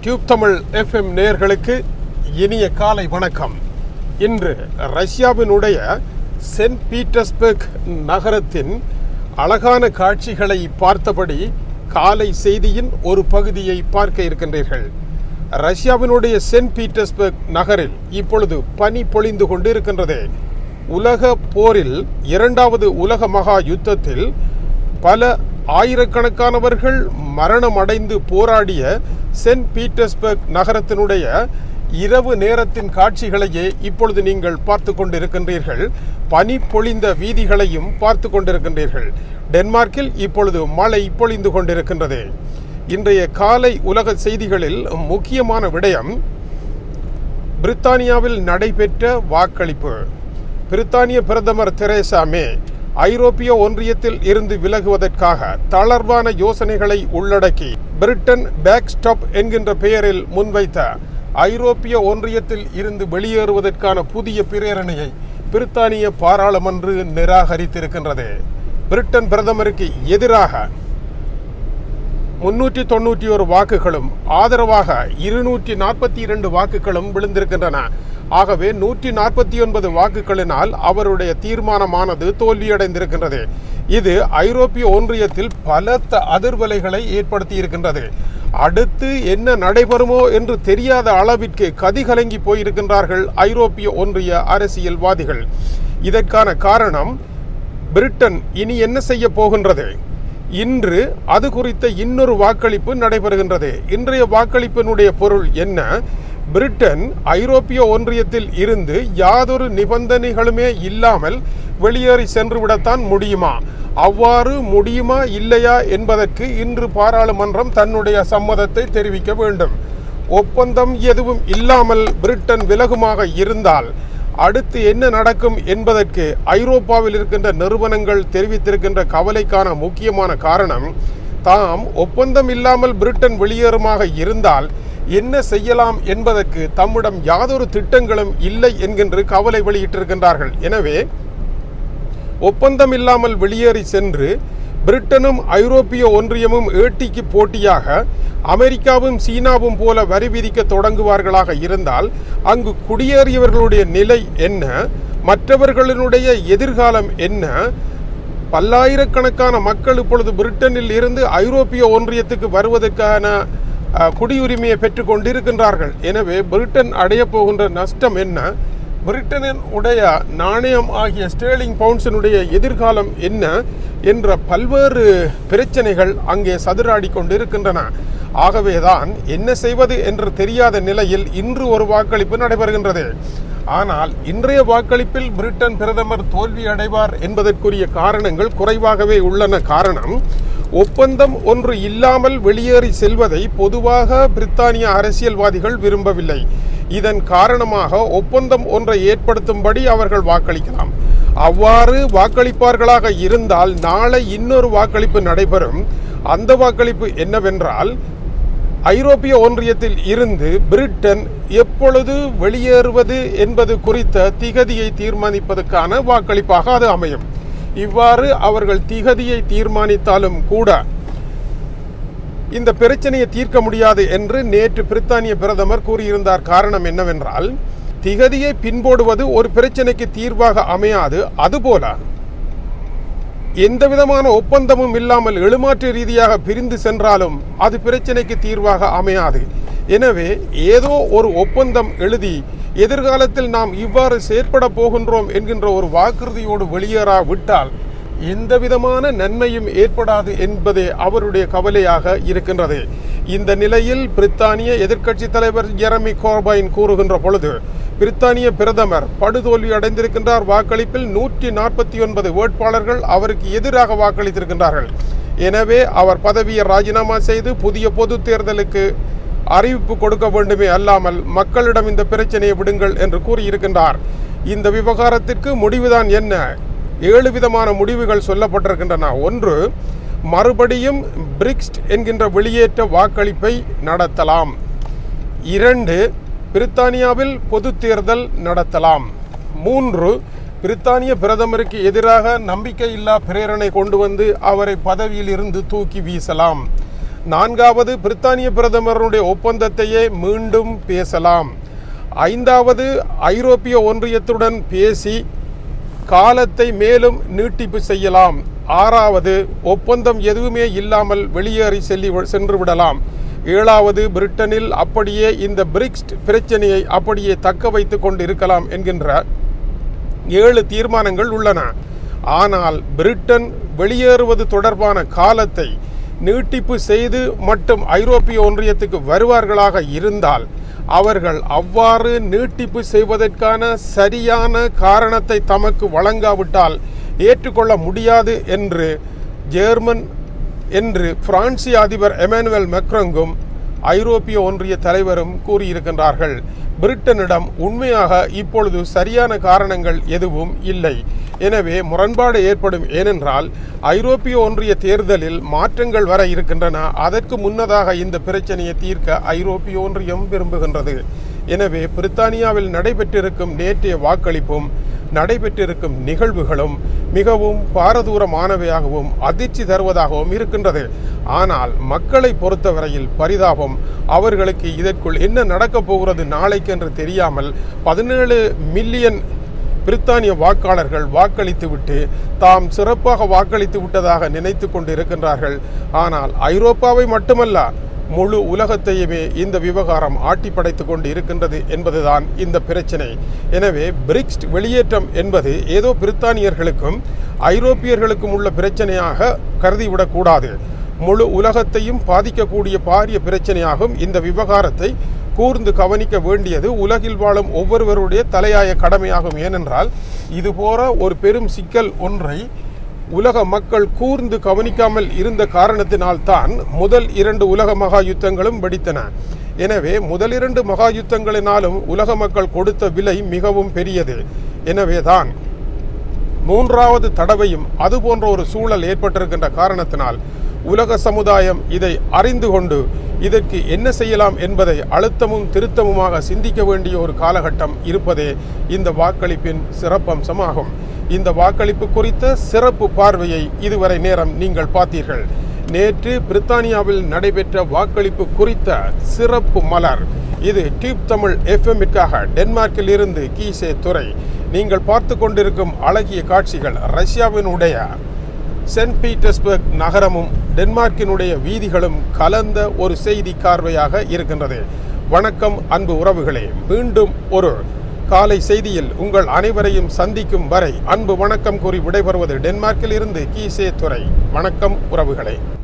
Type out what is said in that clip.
Tube Tamil FM நேர்களுக்கு இனிய காலை வணக்கம். இன்று ரஷ்யாவினுடைய சென்ட் பீட்டர்ஸ்பர்க் நகரத்தின் அழகான காட்சிகளை பார்த்தபடி காலை செய்தியின் ஒரு பகுதியை பார்க்க இருக்கின்றீர்கள். ரஷ்யாவினுடைய சென்ட் பீட்டர்ஸ்பர்க் நகரில் இப்பொழுது பனி பொழிந்து கொண்டிருக்கின்றது. உலக போரில் இரண்டாவது உலக மகா யுத்தத்தில் பல ஆயிரக்கணக்கானவர்கள் மரணமடைந்து போராடிய சென்ட் பீட்டர்ஸ்பர்க் நகரத்தினுடைய இரவு நேரத்தின் காட்சிகளையே இப்பொழுது நீங்கள் பார்த்து கொண்டிருக்கின்றீர்கள். பனி பொழிந்த வீதிகளையும் பார்த்து கொண்டிருக்கின்றீர்கள். டென்மார்க்கில் இப்பொழுது மழை பொழிந்து கொண்டிருக்கின்றது. இன்றைய காலை உலக செய்திகளில் முக்கியமான விடயம் பிரித்தானியாவில் நடைபெற்ற வாக்களிப்பு. பிரித்தானிய பிரதமர் தெரேசா மே ஐரோப்பிய ஒன்றியத்தில் இருந்து விலகுவதற்காக தளர்வான யோசனைகளை உள்ளடக்கி பிரிட்டன் பேக்ஸ்டாப் என்கின்ற பெயரில் முன்வைத்த ஐரோப்பிய ஒன்றியத்தில் இருந்து வெளியேறுவதற்கான புதிய பிரேரணையை பிரித்தானிய பாராளுமன்று நிராகரித்திருக்கின்றது. பிரிட்டன் பிரதமருக்கு எதிராக முன்னூற்றி தொண்ணூற்றி ஒரு வாக்குகளும் ஆதரவாக இருநூற்றி நாற்பத்தி இரண்டு வாக்குகளும் விழுந்திருக்கின்றன. ஆகவே நூற்றி நாற்பத்தி ஒன்பது வாக்குகளினால் அவருடைய தீர்மானமானது தோல்வியடைந்திருக்கின்றது. இது ஐரோப்பிய ஒன்றியத்தில் பலத்த அதிர்வலைகளை ஏற்படுத்தி இருக்கின்றது அடுத்து என்ன நடைபெறுமோ என்று தெரியாத அளவிற்கு கதிகலங்கி போயிருக்கின்றார்கள் ஐரோப்பிய ஒன்றிய அரசியல்வாதிகள். இதற்கான காரணம் பிரிட்டன் இனி என்ன செய்ய போகின்றது? இன்று அது குறித்த இன்னொரு வாக்களிப்பு நடைபெறுகின்றது. இன்றைய வாக்களிப்பினுடைய பொருள் என்ன? பிரிட்டன் ஐரோப்பிய ஒன்றியத்தில் இருந்து யாதொரு நிபந்தனைகளுமே இல்லாமல் வெளியேறி சென்றுவிடத்தான் முடியுமா? அவ்வாறு முடியுமா இல்லையா என்பதற்கு இன்று பாராளுமன்றம் தன்னுடைய சம்மதத்தை தெரிவிக்க வேண்டும். ஒப்பந்தம் எதுவும் இல்லாமல் பிரிட்டன் விலகுமாக இருந்தால் அடுத்து என்ன நடக்கும் என்பதற்கு ஐரோப்பாவில் இருக்கின்ற நிறுவனங்கள் தெரிவித்திருக்கின்ற கவலைக்கான முக்கியமான காரணம் தாம் ஒப்பந்தம் இல்லாமல் பிரிட்டன் வெளியேறுமாக இருந்தால் என்ன செய்யலாம் என்பதற்கு தம்மிடம் யாதொரு திட்டங்களும் இல்லை என்கின்ற கவலை வெளியிட்டிருக்கின்றார்கள். எனவே ஒப்பந்தம் இல்லாமல் வெளியேறி சென்று பிரிட்டனும் ஐரோப்பிய ஒன்றியமும் ஏட்டிக்கு போட்டியாக அமெரிக்காவும் சீனாவும் போல வரி விதிக்க தொடங்குவார்களாக இருந்தால் அங்கு குடியேறியவர்களுடைய நிலை என்ன? மற்றவர்களினுடைய எதிர்காலம் என்ன? பல்லாயிரக்கணக்கான மக்கள் இப்பொழுது பிரிட்டனில் இருந்து ஐரோப்பிய ஒன்றியத்துக்கு வருவதற்கான குடியுரிமையை பெற்று கொண்டிருக்கின்றார்கள். எனவே பிரிட்டன் அடைய போகின்ற நஷ்டம் என்ன? பிரிட்டனின் உடைய நாணயம் ஆகிய ஸ்டேர்லிங் பவுன்ஸினுடைய எதிர்காலம் என்ன? என்ற பல்வேறு பிரச்சனைகள் அங்கே சதுராடி கொண்டிருக்கின்றன. ஆகவேதான் என்ன செய்வது என்று தெரியாத நிலையில் இன்று ஒரு வாக்களிப்பு நடைபெறுகின்றது. ஆனால் இன்றைய வாக்களிப்பில் பிரிட்டன் பிரதமர் தோல்வி அடைவார் என்பதற்குரிய காரணங்கள் குறைவாகவே உள்ளன. காரணம் ஒப்பந்தம் ஒன்று இல்லாமல் வெளியேறி செல்வதை பொதுவாக பிரித்தானிய அரசியல்வாதிகள் விரும்பவில்லை. இதன் காரணமாக ஒப்பந்தம் ஒன்றை ஏற்படுத்தும்படி அவர்கள் வாக்களிக்கலாம். அவ்வாறு வாக்களிப்பார்களாக இருந்தால் நாளை இன்னொரு வாக்களிப்பு நடைபெறும். அந்த வாக்களிப்பு என்னவென்றால் ஐரோப்பிய ஒன்றியத்தில் இருந்து பிரிட்டன் எப்பொழுது வெளியேறுவது என்பது குறித்த திகதியை தீர்மானிப்பதற்கான வாக்களிப்பாக அது அமையும். இவ்வாறு அவர்கள் திகதியை தீர்மானித்தாலும் கூட இந்த பிரச்சனையை தீர்க்க முடியாது என்று நேற்று பிரித்தானிய பிரதமர் கூறியிருந்தார். காரணம் என்னவென்றால் திகதியை பின்போடுவது ஒரு பிரச்சனைக்கு தீர்வாக அமையாது. அதுபோல எந்த விதமான ஒப்பந்தமும் இல்லாமல் எழுமாற்று ரீதியாக பிரிந்து சென்றாலும் அது பிரச்சனைக்கு தீர்வாக அமையாது. எனவே ஏதோ ஒரு ஒப்பந்தம் எழுதி எதிர்காலத்தில் நாம் இவ்வாறு செயற்பட போகின்றோம் என்கின்ற ஒரு வாக்குறுதியோடு வெளியேறா விட்டால் எந்த விதமான நன்மையும் ஏற்படாது என்பதே அவருடைய கவலையாக இருக்கின்றது. இந்த நிலையில் பிரித்தானிய எதிர்க்கட்சி தலைவர் ஜெரமி கோர்பைன் கூறுகின்ற பொழுது பிரித்தானிய பிரதமர் படுதோல்வி அடைந்திருக்கின்றார். வாக்களிப்பில் நூற்றி நாற்பத்தி ஒன்பது வேட்பாளர்கள் அவருக்கு எதிராக வாக்களித்திருக்கின்றார்கள். எனவே அவர் பதவியை ராஜினாமா செய்து புதிய பொது தேர்தலுக்கு அறிவிப்பு கொடுக்க வேண்டுமே அல்லாமல் மக்களிடம் இந்த பிரச்சனையை விடுங்கள் என்று கூறியிருக்கின்றார். இந்த விவகாரத்திற்கு முடிவுதான் என்ன? ஏழு விதமான முடிவுகள் சொல்லப்பட்டிருக்கின்றன. ஒன்று மறுபடியும் பிரிக்ஸ்ட் என்கின்ற வெளியேற்ற வாக்களிப்பை நடத்தலாம். இரண்டு பிரித்தானியாவில் பொது தேர்தல் நடத்தலாம். மூன்று பிரித்தானிய பிரதமருக்கு எதிராக நம்பிக்கையில்லா பிரேரணை கொண்டு வந்து அவரை பதவியில் இருந்து தூக்கி வீசலாம். நான்காவது பிரித்தானிய பிரதமருடைய ஒப்பந்தத்தையே மீண்டும் பேசலாம். ஐந்தாவது ஐரோப்பிய ஒன்றியத்துடன் பேசி காலத்தை மேலும் நீட்டிப்பு செய்யலாம். ஆறாவது ஒப்பந்தம் எதுவுமே இல்லாமல் வெளியேறி செல்லி சென்று விடலாம். ஏழாவது பிரிட்டனில் அப்படியே இந்த பிரிக்ஸ்ட் பிரச்சனையை அப்படியே தக்க வைத்து கொண்டு இருக்கலாம் என்கின்ற ஏழு தீர்மானங்கள் உள்ளன. ஆனால் பிரிட்டன் வெளியேறுவது தொடர்பான காலத்தை நீட்டிப்பு செய்து மட்டும் ஐரோப்பிய ஒன்றியத்துக்கு வருவார்களாக இருந்தால் அவர்கள் அவ்வாறு நீட்டிப்பு செய்வதற்கான சரியான காரணத்தை தமக்கு வழங்காவிட்டால் ஏற்றுக்கொள்ள முடியாது என்று ஜெர்மன் என்று பிரான்சிய அதிபர் எமானுவேல் மெக்ரங்கும் ஐரோப்பிய ஒன்றிய தலைவரும் கூறியிருக்கின்றார்கள். பிரிட்டனிடம் உண்மையாக இப்பொழுது சரியான காரணங்கள் எதுவும் இல்லை. எனவே முரண்பாடு ஏற்படும் ஏனென்றால் ஐரோப்பிய ஒன்றிய தேர்தலில் மாற்றங்கள் வர இருக்கின்றன. அதற்கு முன்னதாக இந்த பிரச்சனையை தீர்க்க ஐரோப்பிய ஒன்றியம் விரும்புகின்றது. எனவே பிரித்தானியாவில் நடைபெற்றிருக்கும் நேற்றைய வாக்களிப்பும் நடைபெற்றிருக்கும் நிகழ்வுகளும் மிகவும் பாரதூரமானவையாகவும் அதிர்ச்சி தருவதாகவும் இருக்கின்றது. ஆனால் மக்களை பொறுத்தவரையில் பரிதாபம் அவர்களுக்கு இதற்குள் என்ன நடக்கப் போகிறது நாளைக்கென்று தெரியாமல் பதினேழு மில்லியன் பிரித்தானிய வாக்காளர்கள் வாக்களித்துவிட்டு தாம் சிறப்பாக வாக்களித்து விட்டதாக நினைத்து கொண்டிருக்கின்றார்கள். ஆனால் ஐரோப்பாவை மட்டுமல்ல முழு உலகத்தையுமே இந்த விவகாரம் ஆட்டி படைத்து கொண்டு இருக்கின்றது என்பதுதான் இந்த பிரச்சனை. எனவே பிரிக்ஸ்ட் வெளியேற்றம் என்பது ஏதோ பிரித்தானியர்களுக்கும் ஐரோப்பியர்களுக்கும் உள்ள பிரச்சனையாக கருதிவிடக்கூடாது. முழு உலகத்தையும் பாதிக்கக்கூடிய பாரிய பிரச்சனையாகும் இந்த விவகாரத்தை கூர்ந்து கவனிக்க வேண்டியது உலகில் வாழும் ஒவ்வொருவருடைய தலையாய கடமையாகும். ஏனென்றால் இது போற ஒரு பெரும் சிக்கல் ஒன்றை உலக மக்கள் கூர்ந்து கவனிக்காமல் இருந்த காரணத்தினால்தான் முதல் இரண்டு உலக மகா யுத்தங்களும் வெடித்தன. எனவே முதல் இரண்டு மகா யுத்தங்களினாலும் உலக மக்கள் கொடுத்த விலை மிகவும் பெரியது. எனவேதான் மூன்றாவது தடவையும் அது போன்ற ஒரு சூழல் ஏற்பட்டிருக்கின்ற காரணத்தினால் உலக சமுதாயம் இதை அறிந்து கொண்டு இதற்கு என்ன செய்யலாம் என்பதை அழுத்தமும் திருத்தமுமாக சிந்திக்க வேண்டிய ஒரு காலகட்டம் இருப்பதே இந்த வாக்களிப்பின் சிறப்பம்சமாகும். இந்த வாக்களிப்பு குறித்த சிறப்பு பார்வையை இதுவரை நேரம் நீங்கள் பார்த்தீர்கள். நேற்று பிரித்தானியாவில் நடைபெற்ற வாக்களிப்பு குறித்த சிறப்பு மலர். இது டியூப் தமிழ் எஃப்எம்மிற்காக டென்மார்க்கில் இருந்து கீசே துறை. நீங்கள் பார்த்து கொண்டிருக்கும் அழகிய காட்சிகள் ரஷ்யாவினுடைய சென்ட் பீட்டர்ஸ்பர்க் நகரமும் டென்மார்க்கினுடைய வீதிகளும் கலந்த ஒரு செய்தி கார்வையாக இருக்கின்றது. வணக்கம் அன்பு உறவுகளே. மீண்டும் ஒரு காலை செய்தியில் உங்கள் அனைவரையும் சந்திக்கும் வரை அன்பு வணக்கம் கூறி விடைபெறுவது டென்மார்க்கில் இருந்து கீசே துறை வணக்கம் உறவுகளே.